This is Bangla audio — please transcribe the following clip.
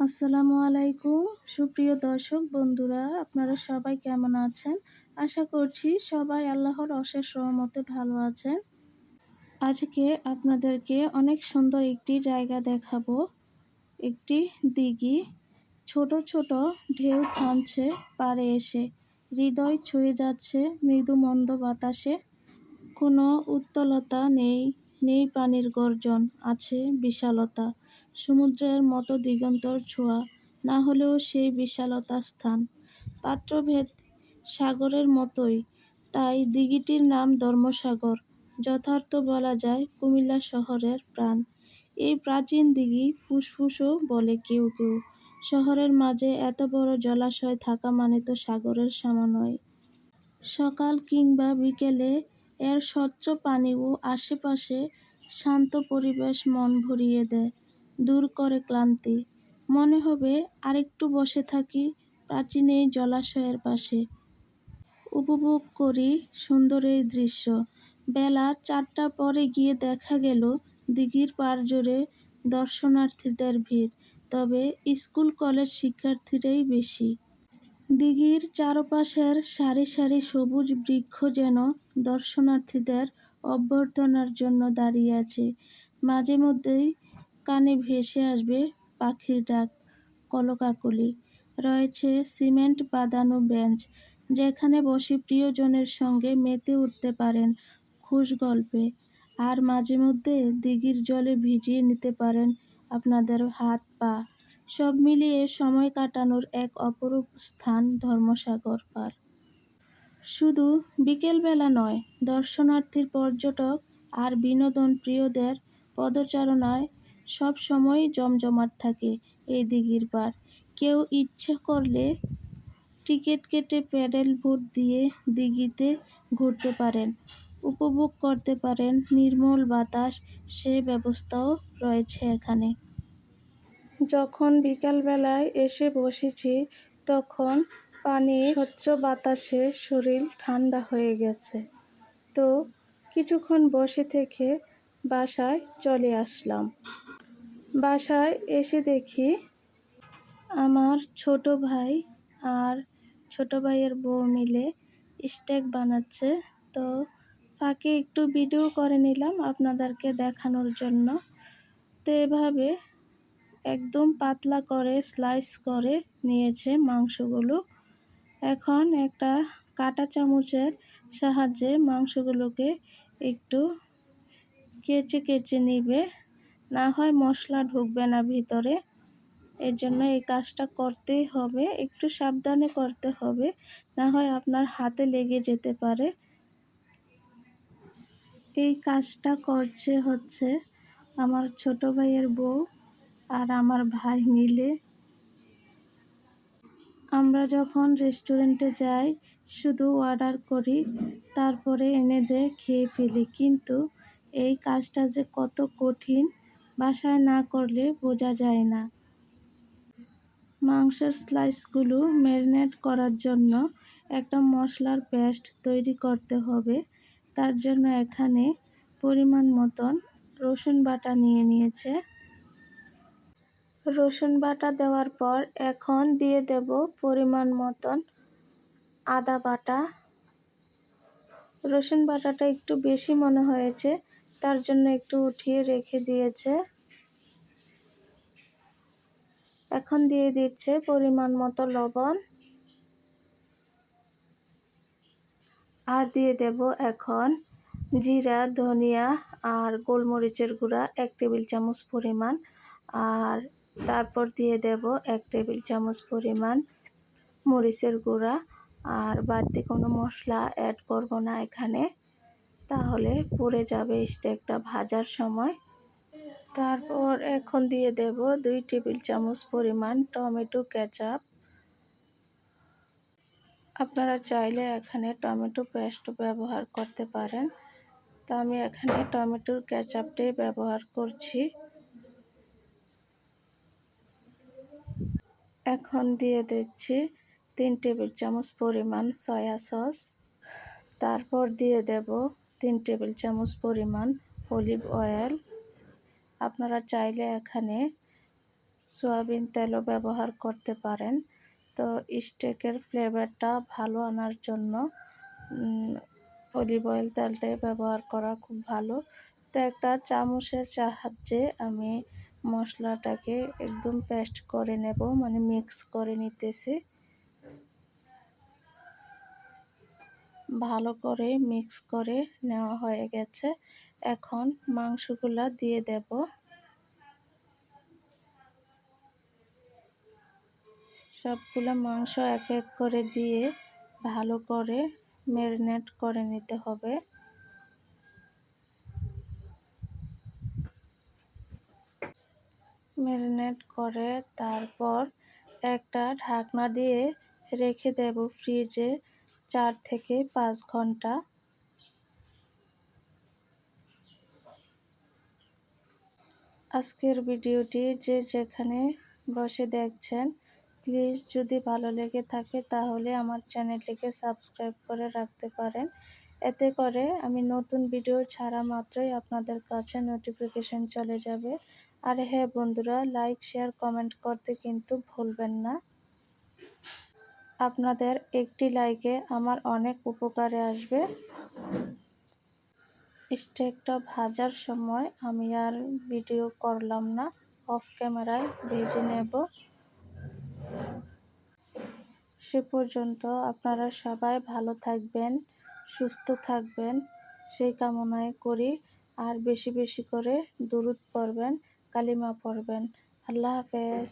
আসসালামু আলাইকুম। সুপ্রিয় দর্শক বন্ধুরা, আপনারা সবাই কেমন আছেন? আশা করছি সবাই আল্লাহর অশেষ রহমতে ভালো আছেন। আজকে আপনাদেরকে অনেক সুন্দর একটি জায়গা দেখাবো। একটি দিঘি। ছোট ছোট ঢেউ থামছে পারে এসে। হৃদয় ছুঁয়ে যাচ্ছে মৃদু মন্দ বাতাসে। কোনো উত্তলতা নেই নেই পানির গর্জন, আছে বিশালতা। সমুদ্রের মতো দিগন্তর ছোঁয়া, না হলেও সেই বিশালতা স্থান। পাত্রভেদ সাগরের মতোই, তাই দিঘিটির নাম ধর্মসাগর, যথার্থ বলা যায় কুমিল্লা শহরের প্রাণ। এই প্রাচীন দিঘি ফুসফুসও বলে কেউ কেউ, শহরের মাঝে এত বড় জলাশয় থাকা মানে তো সাগরের সামানয় সকাল কিংবা বিকেলে এর স্বচ্ছ পানি ও আশেপাশে শান্ত পরিবেশ মন ভরিয়ে দেয়। দূর করে ক্লান্তি। মনে হবে আরেকটু বসে থাকি প্রাচীন এই জলাশয়ের পাশে। উপভোগ করি সুন্দর এই দৃশ্য। বেলা চারটার পরে গিয়ে দেখা গেল দিঘির পার জোরে দর্শনার্থীদের ভিড়, তবে স্কুল কলেজ শিক্ষার্থীরাই বেশি। দিঘির চারপাশের সারি সারি সবুজ বৃক্ষ যেন দর্শনার্থীদের অভ্যর্থনার জন্য দাঁড়িয়ে আছে। মাঝে মধ্যেই কানে ভেসে আসবে পাখির ডাক, কলকাকলি। রয়েছে সিমেন্ট বাঁধানো বেঞ্চ, যেখানে বসে প্রিয়জনের সঙ্গে মেতে উঠতে পারেন খুশ গল্পে। আর মাঝে মধ্যে দিঘির জলে ভিজিয়ে নিতে পারেন আপনাদের হাত পা। সব মিলিয়ে সময় কাটানোর এক অপরূপ স্থান ধর্মসাগর পার। শুধু বিকেলবেলা নয়, দর্শনার্থীর পর্যটক আর বিনোদন প্রিয়দের পদচারণায় সব সময় জমজমাট থাকে এই দিঘির পার। কেউ ইচ্ছে করলে টিকিট কেটে প্যাডেল ভোট দিয়ে দিঘিতে ঘুরতে পারেন, উপভোগ করতে পারেন, নির্মল বাতাস, সে ব্যবস্থাও রয়েছে এখানে। যখন বিকালবেলায় এসে বসেছি, তখন পানি স্বচ্ছ বাতাসে শরীর ঠান্ডা হয়ে গেছে। তো কিছুক্ষণ বসে থেকে বাসায় চলে আসলাম। বাসায় এসে দেখি আমার ছোট ভাই আর ছোট ভাইয়ের বউ মিলে স্টেক বানাচ্ছে। তো ফাঁকে একটু ভিডিও করে নিলাম আপনাদেরকে দেখানোর জন্য। তো এভাবে একদম পাতলা করে স্লাইস করে নিয়েছে মাংসগুলো। এখন একটা কাটা চামচের সাহায্যে মাংসগুলোকে একটু কেচে কেচে নিবে। না হয় মশলা ঢুকবে না ভিতরে। এর জন্য এই কাজটা করতেই হবে, একটু সাবধানে করতে হবে, না হয় আপনার হাতে লেগে যেতে পারে। এই কাজটা করছে হচ্ছে আমার ছোট ভাইয়ের বউ আর আমার ভাই মিলে। আমরা যখন রেস্টুরেন্টে যাই, শুধু অর্ডার করি, তারপরে এনে দে খেয়ে ফেলি। কিন্তু এই কাজটা যে কত কঠিন বাসায় না করলে বোঝা যায় না। মাংসের স্লাইসগুলো ম্যারিনেট করার জন্য একটা মশলার পেস্ট তৈরি করতে হবে। তার জন্য এখানে পরিমাণ মতন রসুন বাটা নিয়ে নিয়েছে। রসুন বাটা দেওয়ার পর এখন দিয়ে দেব পরিমাণ মতন আদা বাটা। রসুন বাটাটা একটু বেশি মনে হয়েছে তার জন্য একটু উঠিয়ে রেখে দিয়েছে। এখন দিয়ে দিচ্ছে পরিমাণ মতো লবণ। আর দিয়ে দেব এখন জিরা, ধনিয়া আর গোলমরিচের গুঁড়া এক টেবিল চামচ পরিমাণ। আর তারপর দিয়ে দেব এক টেবিল চামচ পরিমাণ মরিচের গুঁড়া। আর বাড়তি কোনো মশলা অ্যাড করব না এখানে। তাহলে পড়ে যাবে স্টেকটা ভাজার সময়। তারপর এখন দিয়ে দেব দুই টেবিল চামচ পরিমাণ টমেটো কেচাপ। আপনারা চাইলে এখানে টমেটো পেস্ট ব্যবহার করতে পারেন। তো আমি এখানে টমেটোর কেচাপটাই ব্যবহার করছি। এখন দিয়ে দিচ্ছি তিন টেবিল চামচ পরিমাণ সয়া সস। তারপর দিয়ে দেব তিন টেবিল চামচ পরিমাণ অলিভ অয়েল। আপনারা চাইলে এখানে সয়াবিন তেলও ব্যবহার করতে পারেন। তো স্টেকের ফ্লেভারটা ভালো আনার জন্য অলিভ অয়েল তেলটাই ব্যবহার করা খুব ভালো। তো একটা চামচের সাহায্যে আমি মশলাটাকে একদম পেস্ট করে নেব মানে মিক্স করে নিতেছি। ভালো করে মিক্স করে নেওয়া হয়ে গেছে। এখন মাংসগুলা দিয়ে দেব। সবগুলো মাংস এক এক করে দিয়ে ভালো করে ম্যারিনেট করে নিতে হবে। ম্যারিনেট করে তারপর একটা ঢাকনা দিয়ে রেখে দেব ফ্রিজে। চার থেকে পাঁচ ঘণ্টা। আজকের ভিডিওটি যে যেখানে বসে দেখছেন, প্লিজ যদি ভালো লেগে থাকে তাহলে আমার চ্যানেলটিকে সাবস্ক্রাইব করে রাখতে পারেন। এতে করে আমি নতুন ভিডিও ছাড়া মাত্রই আপনাদের কাছে নোটিফিকেশন চলে যাবে। আর হ্যাঁ বন্ধুরা লাইক শেয়ার কমেন্ট করতে কিন্তু ভুলবেন না। আপনাদের একটি লাইকে আমার অনেক উপকারে আসবে। স্টেকটা ভাজার সময় আমি আর ভিডিও করলাম না, অফ ক্যামেরায় ভেজে নেব। সে পর্যন্ত আপনারা সবাই ভালো থাকবেন, সুস্থ থাকবেন, সেই কামনায় করি। আর বেশি বেশি করে দুরুদ পড়বেন, কালিমা পড়বেন। আল্লাহ হাফেজ।